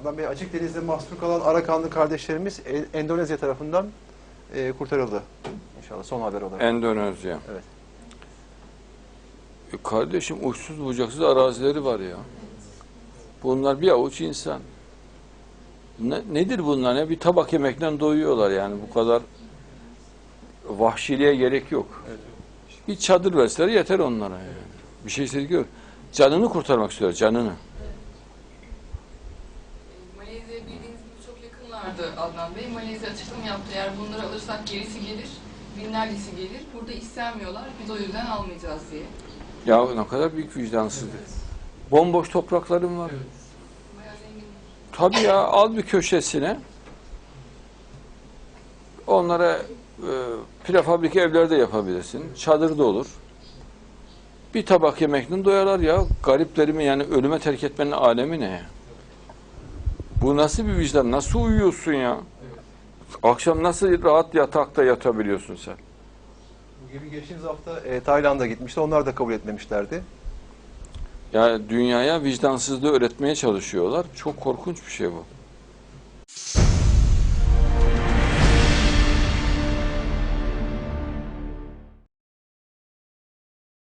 Adnan Bey açık denizde mahsur kalan Arakanlı kardeşlerimiz E- Endonezya tarafından e, kurtarıldı. İnşallah son haber olarak. Endonezya. Evet. E kardeşim uçsuz bucaksız arazileri var ya. Bunlar bir avuç insan. Ne, nedir bunlar? Ne? Bir tabak yemekten doyuyorlar yani bu kadar vahşiliğe gerek yok. Evet. Bir çadır verseler yeter onlara yani. Bir şey istedik yok. Canını kurtarmak istiyor, canını. Malezya bildiğiniz gibi çok yakınlardı Adnan Bey. Malezya açıklama yaptı. Eğer bunları alırsak gerisi gelir, binlercesi gelir. Burada istenmiyorlar. Biz o yüzden almayacağız diye. Ya ne kadar büyük vicdansızlık. Bomboş topraklarım var. Zengin. Tabii ya al bir köşesine. Onlara e, prefabrik evler de yapabilirsin. Çadır da olur. Bir tabak yemekten doyarlar ya. Gariplerimi yani ölüme terk etmenin alemi ne ya? Bu nasıl bir vicdan? Nasıl uyuyorsun ya? Akşam nasıl rahat yatakta yatabiliyorsun sen? Bu gibi geçtiğimiz hafta e, Tayland'a gitmişti. Onlar da kabul etmemişlerdi. Ya dünyaya vicdansızlığı öğretmeye çalışıyorlar. Çok korkunç bir şey bu.